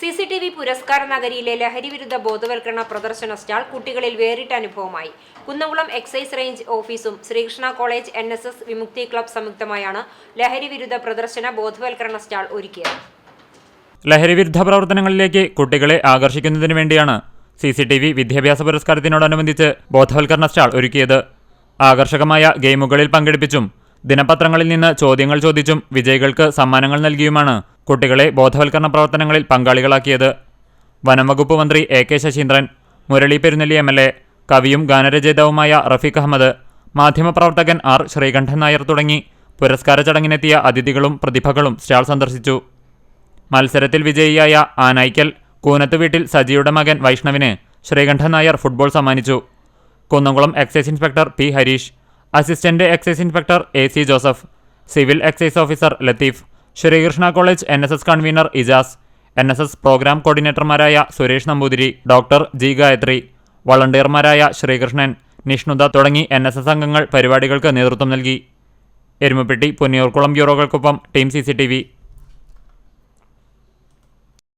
C C T V പുരസ്കാര നഗരിയിലെ ലഹരി വിരുദ്ധ ബോധവൽക്കരണ പ്രദർശന സ്റ്റാൾ കുട്ടികളിൽ വേറിട്ട അനുഭവമായി. കുന്നംകുളം എക്സൈസ് റേഞ്ച് ഓഫീസും Sreekrishna college N S S Vimukthi club സംയുക്തമായാണ് ലഹരിവിരുദ്ധ പ്രദർശന ബോധവൽക്കരണ സ്റ്റാൾ ഒരുക്കിയത്. ലഹരിവിരുദ്ധ പ്രവർത്തനങ്ങളിലേക്ക് കുട്ടികളെ ആകർഷിക്കുന്നതിന് വേണ്ടിയാണ് സി സി ടി വി വിദ്യാഭ്യാസ പുരസ്കാരത്തിനോടനുബന്ധിച്ച് ബോധവൽക്കരണ സ്റ്റാൾ ഒരുക്കിയത്. ആകർഷകമായ ഗെയിമുകളിൽ പങ്കെടുപ്പിച്ചും ദിനപത്രങ്ങളിൽ നിന്ന് ചോദ്യങ്ങൾ ചോദിച്ചും വിജയികൾക്ക് സമ്മാനങ്ങൾ നൽകിയുമാണ് കുട്ടികളെ ബോധവൽക്കരണ പ്രവർത്തനങ്ങളിൽ പങ്കാളികളാക്കിയത്. വനംവകുപ്പ് മന്ത്രി A K Saseendran Murali Perunnelli M L A കവിയും ഗാനരചയിതാവുമായ റഫീഖ് അഹമ്മദ് മാധ്യമപ്രവർത്തകൻ ആർ ശ്രീകണ്ഠൻ നായർ തുടങ്ങി പുരസ്കാര ചടങ്ങിനെത്തിയ അതിഥികളും പ്രതിഭകളും സ്റ്റാൾ സന്ദർശിച്ചു. മത്സരത്തിൽ വിജയിയായ ആനായ്ക്കൽ കൂനത്ത് വീട്ടിൽ സജിയുടെ മകൻ വൈഷ്ണവിന് ശ്രീകണ്ഠൻ നായർ ഫുട്ബോൾ സമ്മാനിച്ചു. Kunnamkulam excise inspector P Harish assistant excise inspector A C Joseph civil excise officer Latheef Sreekrishna college N S S convener Ijas N S S programme കോർഡിനേറ്റർമാരായ Suresh Namboothiri doctor G Gayathri വളണ്ടിയർമാരായ ശ്രീകൃഷ്ണൻ നിഷ്ണുത തുടങ്ങി N S S അംഗങ്ങൾ പരിപാടികൾക്ക് നേതൃത്വം നൽകി. Erumapetty Punniyurkulam ബ്യൂറോകൾക്കൊപ്പം team C C T V.